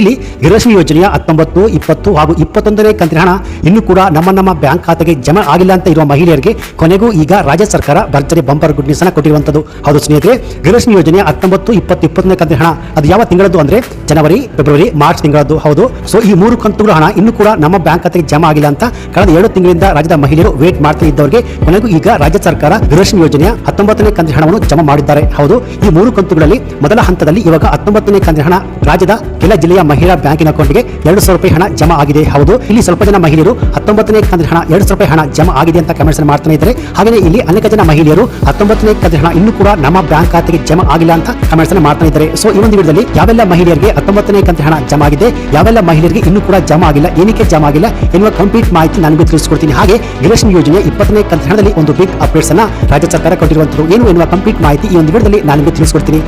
ಇಲ್ಲಿ ಗೃಹಲಕ್ಷ್ಮಿ ಯೋಜನೆಯ ಹತ್ತೊಂಬತ್ತು, ಇಪ್ಪತ್ತು ಹಾಗೂ ಇಪ್ಪತ್ತೊಂದನೇ ಕಂತಿನ ಹಣ ಇನ್ನೂ ಕೂಡ ನಮ್ಮ ನಮ್ಮ ಬ್ಯಾಂಕ್ ಖಾತೆಗೆ ಜಮಾ ಆಗಿಲ್ಲ ಅಂತ ಇರುವ ಮಹಿಳೆಯರಿಗೆ ಕೊನೆಗೂ ಈಗ ರಾಜ್ಯ ಸರ್ಕಾರ ಭರ್ಜರಿ ಬಂಪರ್ ಗುಡ್ ನ್ಯೂಸ್ ಅನ್ನ ಕೊಟ್ಟಿರುವಂತದ್ದು ಹೌದು ಸ್ನೇಹಿತರೆ ಗೃಹಲಕ್ಷ್ಮಿ ಯೋಜನೆಯ ಹತ್ತೊಂಬತ್ತು, ಇಪ್ಪತ್ತು, ಇಪ್ಪತ್ತನೇ ಕಂತಿನ ಹಣ ಅದು ಯಾವ ತಿಂಗಳದ್ದು ಅಂದ್ರೆ ಜನವರಿ, ಫೆಬ್ರವರಿ, ಮಾರ್ಚ್ ತಿಂಗಳದ್ದು. ಹೌದು. ಸೊ ಈ ಮೂರು ಕಂತುಗಳ ಹಣ ಇನ್ನೂ ಕೂಡ ನಮ್ಮ ಬ್ಯಾಂಕ್ ಖಾತೆಗೆ ಜಮಾ ಆಗಿಲ್ಲ ಅಂತ ಕಳೆದ ಎರಡು ತಿಂಗಳಿಂದ ರಾಜ್ಯದ ಮಹಿಳೆಯರು ವೇಟ್ ಮಾಡ್ತಾ ಇದ್ದವರಿಗೆ ಕೊನೆಗೂ ಈಗ ರಾಜ್ಯ ಸರ್ಕಾರ ಗೃಹಲಕ್ಷ್ಮಿ ಯೋಜನೆಯ ಹತ್ತೊಂಬತ್ತನೇ ಕಂತಿನ ಹಣವನ್ನು ಜಮಾ ಮಾಡಿದ್ದಾರೆ. ಹೌದು. ಈ ಮೂರು ಕಂತುಗಳಲ್ಲಿ ಮೊದಲ ಹಂತದಲ್ಲಿ ಇವಾಗ ಹತ್ತೊಂಬತ್ತನೇ ಕಂತಿನ ಹಣ ರಾಜ್ಯದ ಕೆಲ ಜಿಲ್ಲೆಯ ಮಹಿಳಾ ಬ್ಯಾಂಕಿನ ಅಕೌಂಟ್ಗೆ ಎರಡು ಸಾವಿರ ರೂಪಾಯಿ ಹಣ ಜಮಾ ಆಗಿದೆ. ಹೌದು, ಇಲ್ಲಿ ಸ್ವಲ್ಪ ಜನ ಮಹಿಳೆಯರು ಹತ್ತೊಂಬತ್ತನೇ ಕಂತಿನ ಹಣ, ಎರಡು ಸಾವಿರ ರೂಪಾಯಿ ಹಣ ಜಮಾ ಆಗಿದೆ ಅಂತ ಕಮೆಂಟ್ಸ್ ಮಾಡ್ತಾನೆ ಇದ್ದಾರೆ. ಹಾಗೆಯೇ ಇಲ್ಲಿ ಅನೇಕ ಜನ ಮಹಿಳೆಯರು ಹತ್ತೊಂಬತ್ತನೇ ಕಂತಿನ ಹಣ ಇನ್ನೂ ಕೂಡ ನಮ್ಮ ಬ್ಯಾಂಕ್ ಖಾತೆಗೆ ಜಮಾ ಆಗಿಲ್ಲ ಅಂತ ಕಮೆಂಟ್ಸ್ ಮಾಡ್ತಾ ಇದ್ದಾರೆ. ಸೊ ಈ ಒಂದು ವಿಡಿಯೋದಲ್ಲಿ ಯಾವೆಲ್ಲ ಮಹಿಳೆಯರಿಗೆ ಹತ್ತೊಂಬತ್ತನೇ ಕಂತಿನ ಹಣ ಜಮಾ ಆಗಿದೆ, ಯಾವೆಲ್ಲ ಮಹಿಳೆಯರಿಗೆ ಇನ್ನೂ ಕೂಡ ಜಮಾ ಆಗಿಲ್ಲ, ಏನಕ್ಕೆ ಜಮಾ ಆಗಿಲ್ಲ ಎನ್ನುವ ಕಂಪ್ಲೀಟ್ ಮಾಹಿತಿ ನಾನು ನಿಮಗೆ ತಿಳಿಸ್ಕೊಡ್ತೀನಿ. ಹಾಗೆ ಗಿರೇಷನ್ ಯೋಜನೆ ಇಪ್ಪತ್ತನೇ ಕಂತಿನ ಹಣದಲ್ಲಿ ಒಂದು ಬಿಗ್ ಅಪ್ಡೇಟ್ಸ್ ಅನ್ನ ರಾಜ್ಯ ಸರ್ಕಾರ ಕೊಟ್ಟಿರುವಂತರು ಏನು ಎನ್ನುವ ಕಂಪ್ಲೀಟ್ ಮಾಹಿತಿ ಈ ಒಂದು ವಿಡಿಯೋದಲ್ಲಿ ನಾನು ನಿಮಗೆ ತಿಳಿಸ್ಕೊಡ್ತೀನಿ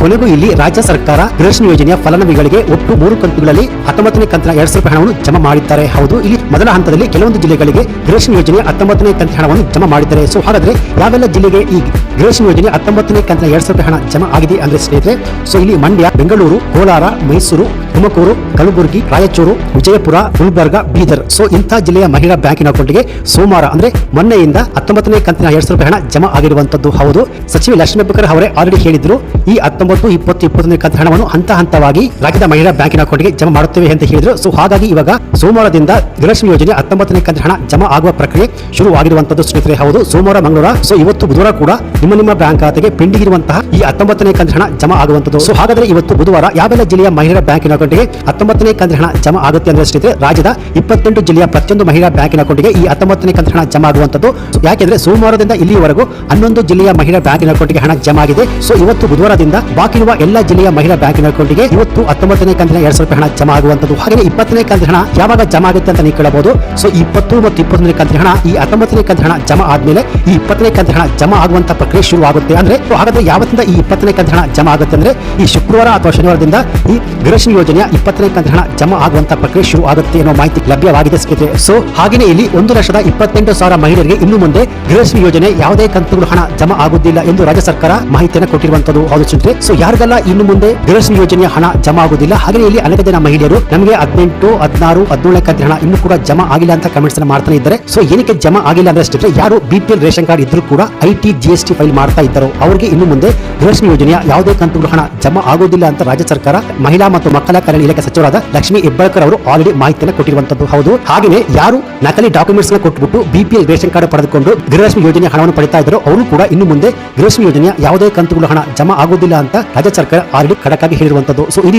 ಕೊನೆಗೂ ಇಲ್ಲಿ ರಾಜ್ಯ ಸರ್ಕಾರ ಗಿರೇಷನ್ ಯೋಜನೆಯ ಫಲಾನುಭವಿಗಳಿಗೆ ಒಟ್ಟು ಮೂರು ಕಂತುಗಳಲ್ಲಿ ಹತ್ತೊಂಬತ್ತನೇ ಕಂತಿನ ಎರಡು ಸಾವಿರ ಹಣವನ್ನು ಜಮಾ ಮಾಡಿದ್ದಾರೆ. ಹೌದು, ಇಲ್ಲಿ ಮೊದಲ ಹಂತದಲ್ಲಿ ಕೆಲವೊಂದು ಜಿಲ್ಲೆಗಳಿಗೆ ರೇಷನ್ ಯೋಜನೆ ಹತ್ತೊಂಬತ್ತನೇ ಕಂತಿನ ಹಣವನ್ನು ಜಮಾ ಮಾಡಿದ್ದಾರೆ. ಸೊ, ಹಾಗಾದ್ರೆ ಯಾವೆಲ್ಲ ಜಿಲ್ಲೆಗೆ ಈ ರೇಷನ್ ಯೋಜನೆ ಹತ್ತೊಂಬತ್ತನೇ ಕಂತಿನ ಎರಡು ಸಾವಿರ ಹಣ ಜಮಾ ಆಗಿದೆ ಅಂದ್ರೆ ಸ್ನೇಹಿತರೆ, ಸೊ, ಇಲ್ಲಿ ಮಂಡ್ಯ, ಬೆಂಗಳೂರು, ಕೋಲಾರ, ಮೈಸೂರು ತುಮಕೂರು, ಕಲಬುರಗಿ, ರಾಯಚೂರು, ವಿಜಯಪುರ, ಗುಲ್ಬರ್ಗ, ಬೀದರ್. ಸೊ ಇಂತಹ ಜಿಲ್ಲೆಯ ಮಹಿಳಾ ಬ್ಯಾಂಕಿನ ಅಕೌಂಟ್ಗೆ ಸೋಮವಾರ ಅಂದ್ರೆ ಮೊನ್ನೆಯಿಂದ ಹತ್ತೊಂಬತ್ತನೇ ಕಂತಿನ ಎರಡ್ ಸಾವಿರ ಹಣ ಜಮಾ ಆಗಿರುವಂತದ್ದು ಹೌದು. ಸಚಿವ ಲಕ್ಷ್ಮೀ ಹೆಬ್ಬಾಳ್ಕರ್ ಅವರೇ ಆಲ್ರೆಡಿ ಹೇಳಿದ್ರು, ಈ ಹತ್ತೊಂಬತ್ತು, ಇಪ್ಪತ್ತು ಇಪ್ಪತ್ತನೇ ಕಂತಿನ ಹಣವನ್ನು ಹಂತ ಹಂತವಾಗಿ ರಾಜ್ಯದ ಮಹಿಳಾ ಬ್ಯಾಂಕಿನ ಅಕೌಂಟ್ಗೆ ಜಮಾ ಮಾಡುತ್ತೇವೆ ಅಂತ ಹೇಳಿದ್ರು. ಸೊ ಹಾಗಾಗಿ ಇವಾಗ ಸೋಮವಾರದಿಂದ ಗೃಹಲಕ್ಷ್ಮಿ ಯೋಜನೆ ಹತ್ತೊಂಬತ್ತನೇ ಕಂತಿನ ಹಣ ಜಮಾ ಆಗುವ ಪ್ರಕ್ರಿಯೆ ಶುರುವಾಗಿರುವಂತದ್ದು ಸ್ನೇಹಿತರೆ, ಹೌದು. ಸೋಮವಾರ, ಮಂಗಳವಾರ ಸೊ ಇವತ್ತು ಬುಧವಾರ ಕೂಡ ನಿಮ್ಮ ನಿಮ್ಮ ಬ್ಯಾಂಕ್ ಖಾತೆಗೆ ಪೆಂಡಿಂಗ್ ಇರುವಂತಹ ಈ ಹತ್ತೊಂಬತ್ತನೇ ಕಂತಿನ ಹಣ ಜಮಾ ಆಗುವಂತದ್ದು ಸೊ ಹಾಗಾದ್ರೆ ಇವತ್ತು ಬುಧವಾರ ಯಾವೆಲ್ಲ ಜಿಲ್ಲೆಯ ಮಹಿಳಾ ಬ್ಯಾಂಕಿನ ಅಕೌಂಟ್ಗೆ ಹತ್ತೊಂಬತ್ತನೇ ಕಂತಿನ ಹಣ ಜಮಾ ಆಗುತ್ತೆ ಅಂದ್ರೆ ಸ್ನೇಹಿತರೆ, ರಾಜ್ಯದ ಇಪ್ಪತ್ತೆಂಟು ಜಿಲ್ಲೆಯ ಪ್ರತಿಯೊಂದು ಮಹಿಳಾ ಬ್ಯಾಂಕಿನ ಅಕೌಂಟ್ಗೆ ಈ ಹತ್ತೊಂಬತ್ತನೇ ಕಂತಿನ ಹಣ ಜಮಾ ಆಗುವಂತದ್ದು ಯಾಕೆಂದ್ರೆ ಸೋಮವಾರದಿಂದ ಇಲ್ಲಿಯವರೆಗೂ ಹನ್ನೊಂದು ಜಿಲ್ಲೆಯ ಮಹಿಳಾ ಬ್ಯಾಂಕಿನ ಅಕೌಂಟ್ಗೆ ಹಣ ಜಮಾ ಆಗಿದೆ. ಸೊ ಇವತ್ತು ಬುಧವಾರದಿಂದ ಬಾಕಿ ಇರುವ ಎಲ್ಲ ಜಿಲ್ಲೆಯ ಮಹಿಳಾ ಬ್ಯಾಂಕಿನ ಅಕೌಂಟ್ಗೆ ಇವತ್ತು ಹತ್ತೊಂಬತ್ತನೇ ಕಂತಿನ ಎರಡ್ ಸಾವಿರ ಹಣ ಜಮಾ ಆಗುವಂತದ್ದು ಹಾಗೆ ಇಪ್ಪತ್ತನೇ ಕಂತಿನ ಹಣ ಯಾವಾಗ ಜಮಾ ಆಗುತ್ತೆ ಅಂತ ನೀವು ಕೇಳಬಹುದು. ಸೊ ಇಪ್ಪತ್ತು ಮತ್ತು ಇಪ್ಪತ್ತೊಂದನೇ ಕಂತಿನ ಹಣ ಈ ಹತ್ತೊಂಬತ್ತನೇ ಕಂತಿನ ಹಣ ಜಮಾ ಆದ್ಮೇಲೆ ಈ ಇಪ್ಪತ್ತನೇ ಕಂತಿನ ಹಣ ಜಮಾ ಆಗುವಂತ ಪ್ರಕ್ರಿಯೆ ಶುರು ಆಗುತ್ತೆ ಅಂದ್ರೆ, ಹಾಗಾದ್ರೆ ಯಾವತ್ತಿಂದ ಈ ಇಪ್ಪತ್ತನೇ ಕಂತಿನ ಹಣ ಜಮಾ ಆಗುತ್ತೆ ಅಂದ್ರೆ ಈ ಶುಕ್ರವಾರ ಅಥವಾ ಶನಿವಾರದಿಂದ ಈ ಗೃಹಲಕ್ಷ್ಮಿ ಯೋಜನೆಯ ಇಪ್ಪತ್ತನೇ ಕಂತಿನ ಹಣ ಜಮಾ ಆಗುವಂತ ಪ್ರಕ್ರಿಯೆ ಶುರು ಆಗುತ್ತೆ ಅನ್ನೋ ಮಾಹಿತಿ ಲಭ್ಯವಾಗಿದೆ ಸ್ನೇಹಿತರೆ. ಸೊ ಹಾಗೆಯೇ ಇಲ್ಲಿ ಒಂದು ಲಕ್ಷದ ಇಪ್ಪತ್ತೆಂಟು ಸಾವಿರ ಮಹಿಳೆಯರಿಗೆ ಇನ್ನು ಮುಂದೆ ಗೃಹಶ್ರೀ ಯೋಜನೆ ಯಾವುದೇ ಕಂತುಗಳು ಹಣ ಜಮಾ ಆಗುವುದಿಲ್ಲ ಎಂದು ರಾಜ್ಯ ಸರ್ಕಾರ ಮಾಹಿತಿಯನ್ನು ಕೊಟ್ಟಿರುವಂತದ್ದು. ಸ್ನೇಹಿತರೆ. ಸೊ ಯಾರಿಗೆಲ್ಲ ಇನ್ನು ಮುಂದೆ ಗೃಹಶ್ರೀ ಯೋಜನೆಯ ಹಣ ಜಮಾ ಆಗುವುದಿಲ್ಲ ಹಾಗೆ ಇಲ್ಲಿ ಅನೇಕ ಜನ ಮಹಿಳೆಯರು ನಮಗೆ ಹದಿನೆಂಟು, ಹದಿನಾರು, ಹದಿನೇಳನೇ ಕಂತಿನ ಹಣ ಇನ್ನು ಕೂಡ ಜಮಾ ಆಗಿಲ್ಲ ಅಂತ ಕಮೆಂಟ್ಸ್ ಮಾಡ್ತಾನೆ ಇದ್ದಾರೆ. ಸೊ ಏನಕ್ಕೆ ಜಮಾ ಆಗಿಲ್ಲ ಅಂದ್ರೆ ಸ್ನೇಹಿತರೆ, ಯಾರು ಬಿಪಿಎಲ್ ರೇಷನ್ ಕಾರ್ಡ್ ಇದ್ರೂ ಕೂಡ ಐ ಟಿ ಫೈಲ್ ಮಾಡ್ತಾ ಇದ್ದಾರೋ ಅವರಿಗೆ ಇನ್ನು ಮುಂದೆ ಗೃಹಶ್ರೀ ಯೋಜನೆಯ ಯಾವುದೇ ಕಂತುಗಳು ಹಣ ಜಮಾ ಆಗುವುದಿಲ್ಲ ಅಂತ ರಾಜ್ಯ ಸರ್ಕಾರ ಮಹಿಳಾ ಮತ್ತು ಮಕ್ಕಳ ಕಲ್ಯಾಣ ಇಲಾಖೆ ಸಚಿವರಾದ ಲಕ್ಷ್ಮಿ ಹೆಬ್ಬಾಳ್ಕರ್ ಅವರು ಆಲ್ರೆಡಿ ಮಾಹಿತಿಯನ್ನು ಕೊಟ್ಟಿರುವಂತದ್ದು. ಹೌದು. ಹಾಗೆಯೇ ಯಾರು ನಕಲಿ ಡಾಕ್ಯುಮೆಂಟ್ಸ್ನ ಕೊಟ್ಟುಬಿಟ್ಟು ಬಿಪಿಎಲ್ ರೇಷನ್ ಕಾರ್ಡ್ ಪಡೆದುಕೊಂಡು ಗೃಹಲಕ್ಷ್ಮಿ ಯೋಜನೆ ಹಣವನ್ನು ಪಡಿತಾ ಇದ್ರು ಅವರು ಕೂಡ ಇನ್ನು ಮುಂದೆ ಗೃಹಲಕ್ಷ್ಮಿ ಯೋಜನೆಯ ಯಾವುದೇ ಕಂತುಗಳು ಹಣ ಜಮಾ ಆಗುವುದಿಲ್ಲ ಅಂತ ರಾಜ್ಯ ಸರ್ಕಾರ ಆಲ್ರೆಡಿ ಕಡಕಾಗಿ ಹೇಳಿರುವಂತದ್ದು. ಸೊ ಈ